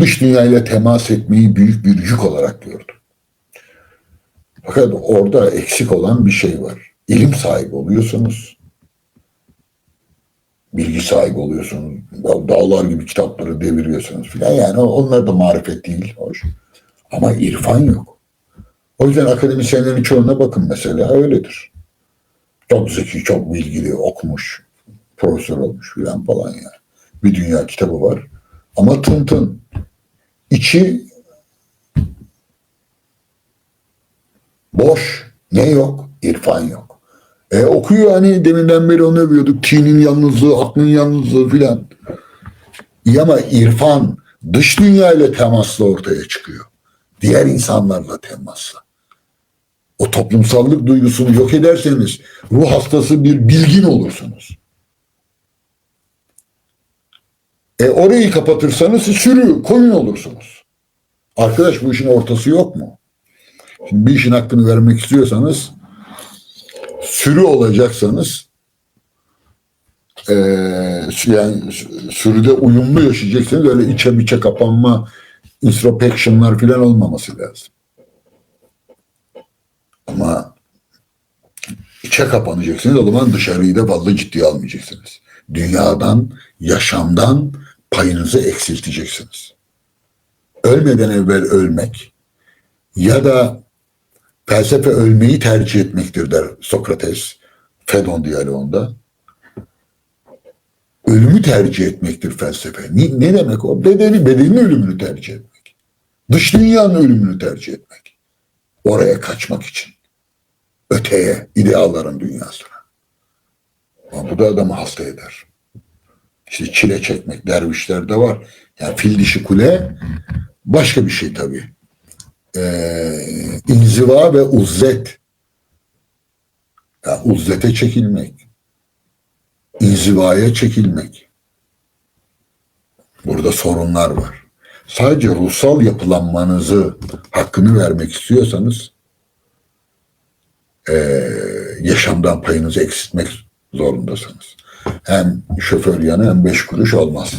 dış dünyayla temas etmeyi büyük bir yük olarak gördüm. Fakat orada eksik olan bir şey var. İlim sahibi oluyorsunuz. Bilgi sahibi oluyorsunuz. Dağlar gibi kitapları deviriyorsunuz filan. Yani onlar da marifet değil. Hoş. Ama irfan yok. O yüzden akademisyenlerin çoğuna bakın mesela öyledir. Çok zeki, çok bilgili, okumuş, profesör olmuş filan falan yani. Bir dünya kitabı var. Ama tın tın. İçi boş. Ne yok? İrfan yok. E, okuyor hani deminden beri onu övüyorduk. Tinin yalnızlığı, aklın yalnızlığı filan. İyi ama irfan dış dünya ile temasla ortaya çıkıyor. Diğer insanlarla temasla. O toplumsallık duygusunu yok ederseniz ruh hastası bir bilgin olursunuz. E orayı kapatırsanız sürü, koyun olursunuz. Arkadaş bu işin ortası yok mu? Şimdi bir işin hakkını vermek istiyorsanız sürü olacaksanız eee, yani sürüde uyumlu yaşayacaksınız. Öyle içe biçe kapanma, introspection'lar falan olmaması lazım. Ama içe kapanacaksınız o zaman dışarıyı da vallahi ciddiye almayacaksınız. Dünyadan, yaşamdan payınızı eksilteceksiniz. Ölmeden evvel ölmek ya da felsefe ölmeyi tercih etmektir der Sokrates Fedon diyaloğunda. Ölümü tercih etmektir felsefe. Ne, ne demek o? Bedeni, bedenin ölümünü tercih etmek. Dış dünyanın ölümünü tercih etmek. Oraya kaçmak için. Öteye, idealların dünyasına. Ama bu da adamı hasta eder. İşte çile çekmek dervişlerde var. Yani fil dişi kule başka bir şey tabii. Ee, inziva ve uzzet. Yani uzzete çekilmek. İnzivaya çekilmek. Burada sorunlar var. Sadece ruhsal yapılanmanızı hakkını vermek istiyorsanız eee, yaşamdan payınızı eksiltmek zorundasınız. Hem şoför yanı hem beş kuruş olmaz.